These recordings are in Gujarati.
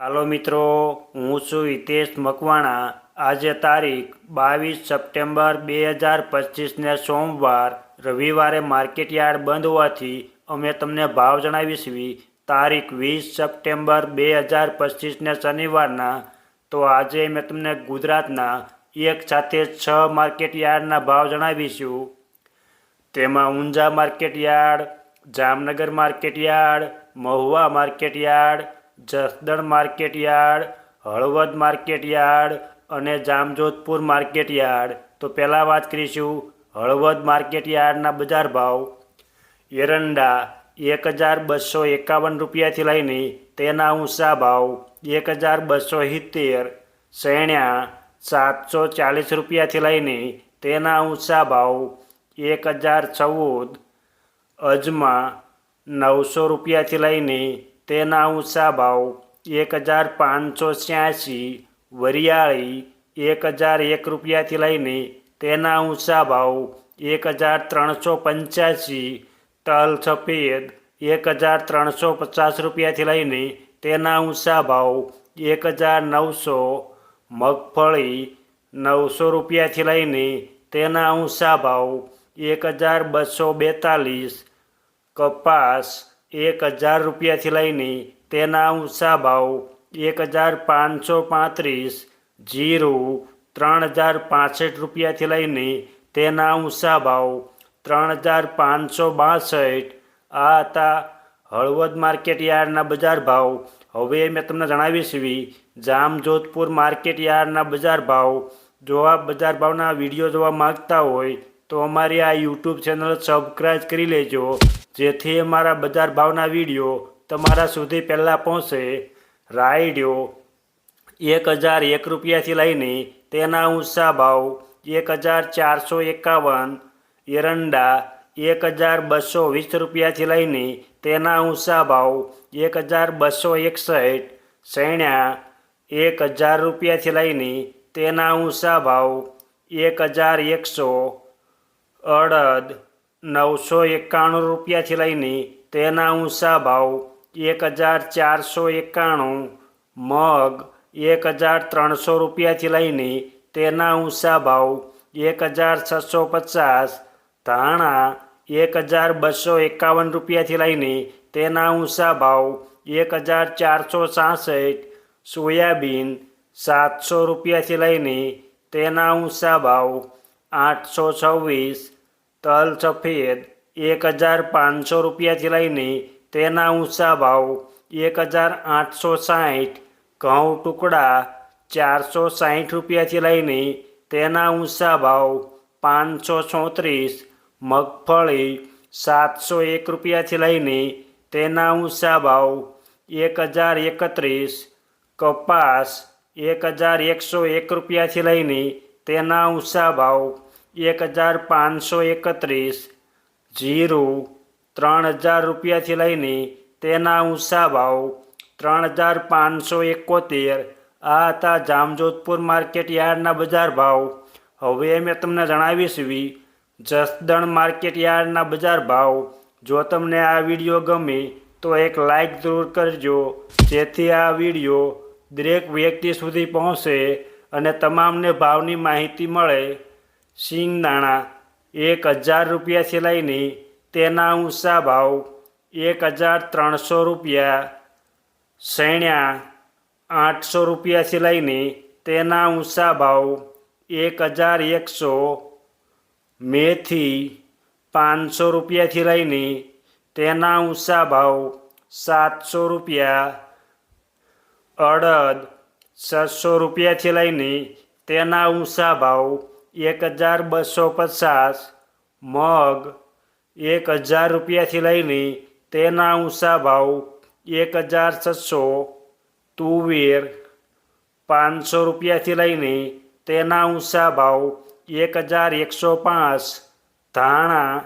હાલો મિત્રો, હું છું હિતેશ મકવાણા. આજે તારીખ બાવીસ સપ્ટેમ્બર બે હજાર પચીસને સોમવાર. રવિવારે માર્કેટ યાર્ડ બંધ હોવાથી અમે તમને ભાવ જણાવીશું. તારીખ વીસ સપ્ટેમ્બર બે હજાર પચીસને શનિવારના. તો આજે મેં તમને ગુજરાતના એક સાથે છ માર્કેટ યાર્ડના ભાવ જણાવીશું. તેમાં Unjha market yard Jamnagar market yard Mahuva market yard Jasdan market yard, Halvad market yard અને જામજોધપુર માર્કેટ યાર્ડ. તો પહેલાં વાત કરીશું હળવદ માર્કેટ યાર્ડના બજાર ભાવ. એરંડા એક હજાર બસો એકાવન રૂપિયાથી લઈને તેના ઊંચા ભાવ એક હજાર બસો સિત્તેર. શેણ્યા સાતસો ચાલીસ રૂપિયાથી લઈને તેના ઊંચા ભાવ એક હજાર ચૌદ. અજમા નવસો રૂપિયાથી લઈને તેના ઊંચા ભાવ એક હજાર પાંચસો છ્યાસી વરિયાળી એક હજાર એક રૂપિયાથી લઈને તેના ઊંચા ભાવ એક હજાર ત્રણસો પંચ્યાસી તલ સફેદ એક હજાર ત્રણસો પચાસ રૂપિયાથી લઈને તેના ઊંચા ભાવ એક હજાર નવસો, મગફળી નવસો રૂપિયાથી લઈને તેના ઊંચા ભાવ એક હજાર બસો બેતાલીસ, કપાસ એક હજાર રૂપિયાથી લઈને તેના ઊંચા ભાવ એક હજાર પાંચસો પાંત્રીસ જીરું ત્રણ હજાર પાસઠ રૂપિયાથી લઈને તેના ઊંચા ભાવ ત્રણ હજાર પાંચસો બાસઠ. આ હતા હળવદ માર્કેટ યાર્ડના બજાર ભાવ. હવે મેં તમને જણાવીશ એવી જામજોધપુર માર્કેટ યાર્ડના બજાર ભાવ. જો આ બજાર ભાવના વીડિયો જોવા માગતા હોય તો અમારી આ યુટ્યુબ ચેનલ સબસ્ક્રાઈબ કરી લેજો, જેથી અમારા બજાર ભાવના વીડિયો તમારા સુધી પહેલાં પહોંચે. રાયડિયો, એક હજાર એક રૂપિયાથી લઈને તેના ઊંચા ભાવ, એક હજાર ચારસો એકાવન, એરંડા, એક હજાર બસો વીસ રૂપિયાથી લઈને તેના ઊંચા ભાવ, એક હજાર બસો એકસઠ શેણ્યા એક હજાર રૂપિયાથી લઈને તેના ઊંચા ભાવ, એક હજાર એકસો અડદ નવસો એકાણું રૂપિયાથી લઈને તેના ઊંચા ભાવ એક હજાર ચારસો એકાણું, મગ એક હજાર ત્રણસો રૂપિયાથી લઈને તેના ઊંચા ભાવ એક હજાર છસો પચાસ, ધાણા એક હજાર બસો એકાવન રૂપિયાથી લઈને તેના ઊંચા ભાવ એક હજાર ચારસો છાસઠ સોયાબીન સાતસો રૂપિયાથી લઈને તેના ઊંચા ભાવ આઠસો છવ્વીસ, તલ સફેદ, એક હજાર પાંચસો રૂપિયાથી લઈને તેના ઊંચા ભાવ, એક હજાર આઠસો સાઠ ઘઉં ટુકડા, ચારસો સાઠ રૂપિયાથી લઈને તેના ઊંચા ભાવ, પાંચસો ચોત્રીસ મગફળી, સાતસો એક રૂપિયાથી લઈને તેના ઊંચા ભાવ, એક હજાર એકત્રીસ, કપાસ, એક હજાર એકસો એક રૂપિયાથી લઈને તેના ઊંચા ભાવ એક હજાર પાંચસો એકત્રીસ, જીરું ત્રણ હજાર રૂપિયાથી લઈને તેના ઊંચા ભાવ ત્રણ હજાર પાંચસો એકોતેર. આ હતા જામજોધપુર માર્કેટ યાર્ડના બજાર ભાવ. હવે મેં તમને જણાવીશ જસદણ માર્કેટ યાર્ડના બજાર ભાવ. જો તમને આ વીડિયો ગમે, તો એક લાઈક જરૂર કરજો, જેથી આ વીડિયો દરેક વ્યક્તિ સુધી પહોંચે. અને તમામને ભાવની માહિતી મળે સિંગદાણા એક હજાર રૂપિયાથી લઈને તેના ઊંચા ભાવ, એક હજાર ત્રણસો રૂપિયા. શેણ્યા આઠસો રૂપિયાથી લઈને તેના ઊંચા ભાવ, એક હજાર એકસો. મેથી, પાંચસો રૂપિયાથી લઈને તેના ઊંચા ભાવ, સાતસો રૂપિયા. અડદ છસો રૂપિયાથી લઈને તેના ઊંચા ભાવ એક હજાર બસો પચાસ, મગ એક હજાર રૂપિયાથી લઈને તેના ઊંચા ભાવ એક હજાર છસો, તુવેર પાંચસો રૂપિયાથી લઈને તેના ઊંચા ભાવ એક હજાર એકસો પાંચ, ધાણા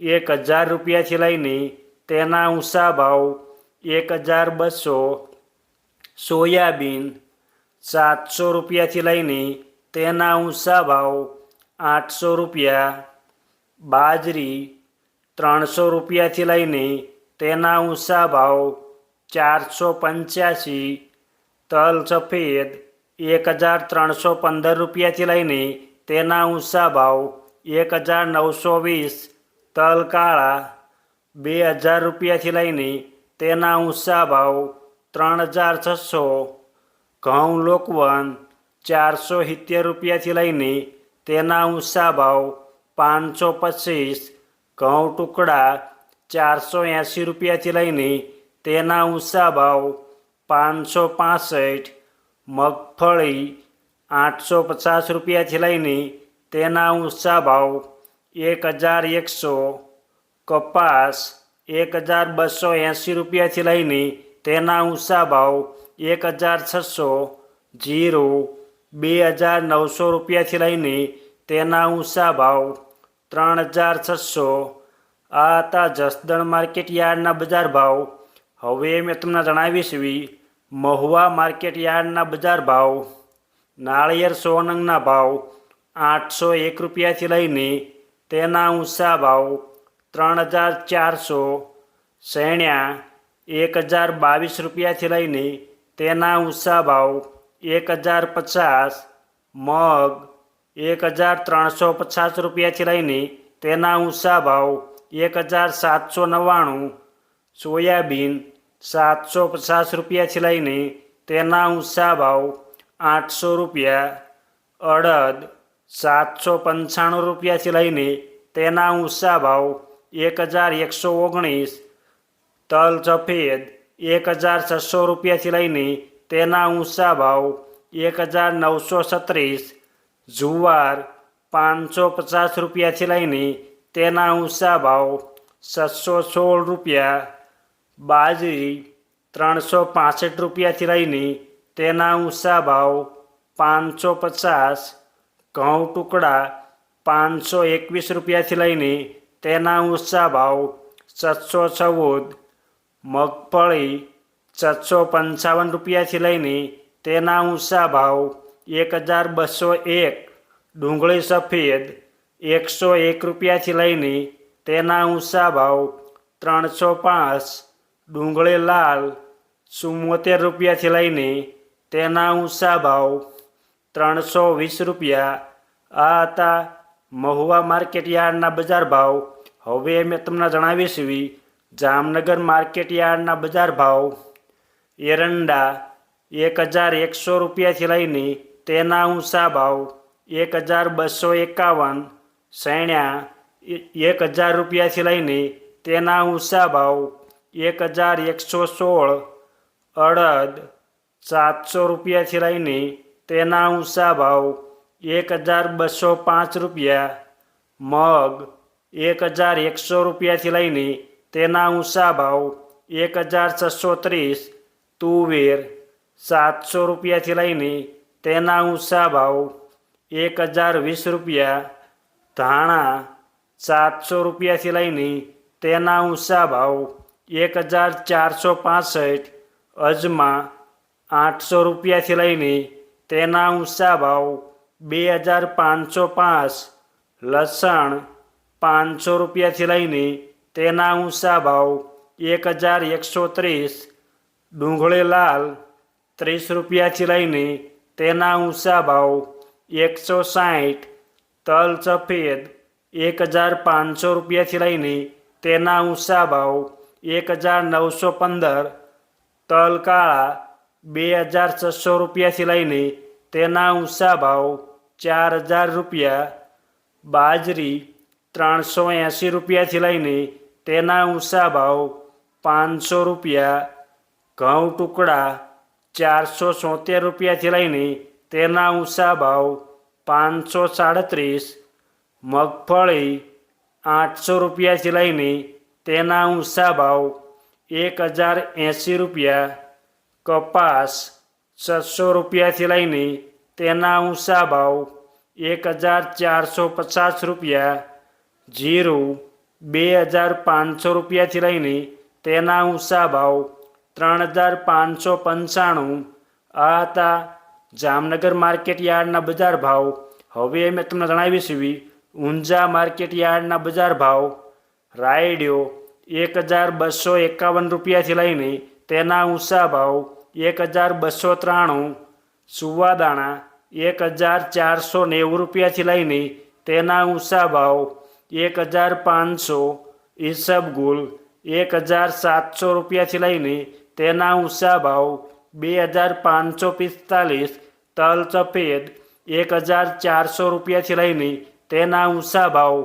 એક હજાર રૂપિયાથી લઈને તેના ઊંચા ભાવ એક હજાર બસો, સોયાબીન સાતસો રૂપિયાથી લઈને તેના ઊંચા ભાવ આઠસો રૂપિયા, બાજરી ત્રણસો રૂપિયાથી લઈને તેના ઊંચા ભાવ ચારસો પંચ્યાસી, તલ સફેદ એક હજાર ત્રણસો પંદર રૂપિયાથી લઈને તેના ઊંચા ભાવ એક હજાર નવસો વીસ, તલ કાળા બે હજાર રૂપિયાથી લઈને તેના ઊંચા ભાવ ત્રણ હજાર છસો ઘઉં લોકવન ચારસો સિત્તેર રૂપિયાથી લઈને તેના ઊંચા ભાવ પાંચસો પચીસ, ઘઉં ટુકડા ચારસો એંસી રૂપિયાથી લઈને તેના ઊંચા ભાવ પાંચસો પાસઠ, મગફળી આઠસો પચાસ રૂપિયાથી લઈને તેના ઊંચા ભાવ એક હજાર એકસો, કપાસ એક હજાર બસો એંસી રૂપિયાથી લઈને તેના ઊંચા ભાવ એક હજાર છસો જીરો બે હજાર નવસો રૂપિયાથી લઈને તેના ઊંચા ભાવ ત્રણ હજાર છસો. આ હતા જસદણ માર્કેટ યાર્ડના બજાર ભાવ. હવે મેં તમને જણાવીશ વી મહુવા માર્કેટ યાર્ડના બજાર ભાવ. નાળિયેર સોનંગના ભાવ આઠસો એક રૂપિયાથી લઈને તેના ઊંચા ભાવ ત્રણ હજાર ચારસો. શેણ્યા એક હજાર બાવીસ રૂપિયાથી લઈને તેના ઊંચા ભાવ એક હજાર પચાસ, મગ એક હજાર ત્રણસો પચાસ રૂપિયાથી લઈને તેના ઊંચા ભાવ એક હજાર સાતસો નવ્વાણું, સોયાબીન સાતસો પચાસ રૂપિયાથી લઈને તેના ઊંચા ભાવ આઠસો રૂપિયા, અડદ સાતસો પંચાણું રૂપિયાથી લઈને તેના ઊંચા ભાવ એક હજાર એકસો ઓગણીસ, તલ સફેદ એક હજાર છસો રૂપિયાથી લઈને તેના ઊંચા ભાવ એક હજાર નવસો છત્રીસ જુવાર પાંચસો પચાસ રૂપિયાથી લઈને તેના ઊંચા ભાવ છસો સોળ રૂપિયા બાજરી ત્રણસો પાસઠ રૂપિયાથી લઈને તેના ઊંચા ભાવ પાંચસો પચાસ ઘઉં ટુકડા પાંચસો એકવીસ રૂપિયાથી લઈને તેના ઊંચા ભાવ છસો ચૌદ મગફળી છસો પંચાવન રૂપિયાથી લઈને તેના ઊંચા ભાવ એક હજાર બસો એક, ડુંગળી સફેદ એકસો એક રૂપિયાથી લઈને તેના ઊંચા ભાવ ત્રણસો પાંચ, ડુંગળી લાલ ચુમ્મોતેર રૂપિયાથી લઈને તેના ઊંચા ભાવ ત્રણસો વીસ રૂપિયા. આ હતા મહુવા માર્કેટ યાર્ડના બજાર ભાવ. હવે મેં તમને જણાવીશ જામનગર માર્કેટ યાર્ડના બજાર ભાવ, એરંડા એક હજાર એકસો રૂપિયાથી લઈને તેના ઊંચા ભાવ એક હજાર બસો એકાવન સૈણ્યા એક હજાર રૂપિયાથી લઈને તેના ઊંચા ભાવ એક હજાર એકસો સોળ, અડદ સાતસો રૂપિયાથી લઈને તેના ઊંચા ભાવ એક હજાર બસો પાંચ રૂપિયા, મગ એક હજાર એકસો રૂપિયાથી લઈને તેના ઊંચા ભાવ એક હજાર છસો ત્રીસ, તુવેર સાતસો રૂપિયાથી લઈને તેના ઊંચા ભાવ એક હજાર વીસ રૂપિયા, ધાણા સાતસો રૂપિયાથી લઈને તેના ઊંચા ભાવ એક હજાર ચારસો પાસઠ, અજમા આઠસો રૂપિયાથી લઈને તેના ઊંચા ભાવ બે હજાર પાંચસો પાંચ, લસણ પાંચસો રૂપિયાથી લઈને તેના ઊંચા ભાવ એક હજાર એકસો ત્રીસ ડુંગળી લાલ ત્રીસ રૂપિયાથી લઈને તેના ઊંચા ભાવ એકસો સાઠ તલ સફેદ એક હજાર પાંચસો રૂપિયાથી લઈને તેના ઊંચા ભાવ એક હજાર નવસો પંદર તલ કાળા બે હજાર છસો રૂપિયાથી લઈને તેના ઊંચા ભાવ ચાર હજાર રૂપિયા, બાજરી ત્રણસો એંસી રૂપિયાથી લઈને તેના ઊંચા ભાવ પાંચસો રૂપિયા, ઘઉં ટુકડા ચારસો સોતેર રૂપિયાથી લઈને તેના ઊંચા ભાવ પાંચસો સાડત્રીસ, મગફળી આઠસો રૂપિયાથી લઈને તેના ઊંચા ભાવ એક હજાર એંસી રૂપિયા, કપાસ છસો રૂપિયાથી લઈને તેના ઊંચા ભાવ એક હજાર ચારસો પચાસ રૂપિયા, જીરું બે હજાર પાંચસો રૂપિયાથી લઈને તેના ઊંચા ભાવ ત્રણ હજાર પાંચસો પંચાણું. આ હતા જામનગર માર્કેટ યાર્ડના બજાર ભાવ. હવે મેં તમને જણાવીશ ઊંઝા માર્કેટ યાર્ડના બજાર ભાવ. રાયડિયો એક હજાર બસો એકાવન રૂપિયાથી લઈને તેના ઊંચા ભાવ એક હજાર બસો ત્રાણું. સુવાદાણા એક હજાર ચારસો નેવું રૂપિયાથી લઈને તેના ઊંચા ભાવ એક હજાર પાંચસો ઈસબગુલ એક હજાર સાતસો રૂપિયાથી લઈને તેના ઊંચા ભાવ બે હજાર પાંચસો પિસ્તાલીસ તલ સફેદ એક હજાર ચારસો રૂપિયાથી લઈને તેના ઊંચા ભાવ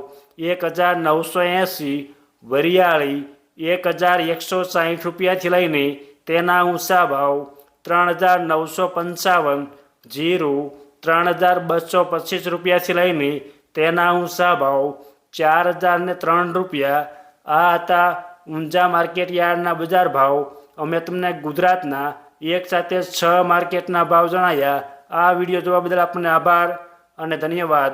એક હજાર નવસો એંસી વરિયાળી એક હજાર એકસો સાહીઠ રૂપિયાથી લઈને તેના ઊંચા ભાવ ત્રણ હજાર નવસો પંચાવન જીરું ત્રણ હજાર બસો પચીસ રૂપિયાથી લઈને તેના ઊંચા ભાવ ચાર હજાર ને ત્રણ રૂપિયા. આ હતા ઊંઝા માર્કેટ યાર્ડના બજાર ભાવ. અમે તમને ગુજરાતના એક સાથે છ માર્કેટના ભાવ જણાવ્યા આ વીડિયો જોવા બદલ આપણને આભાર અને ધન્યવાદ.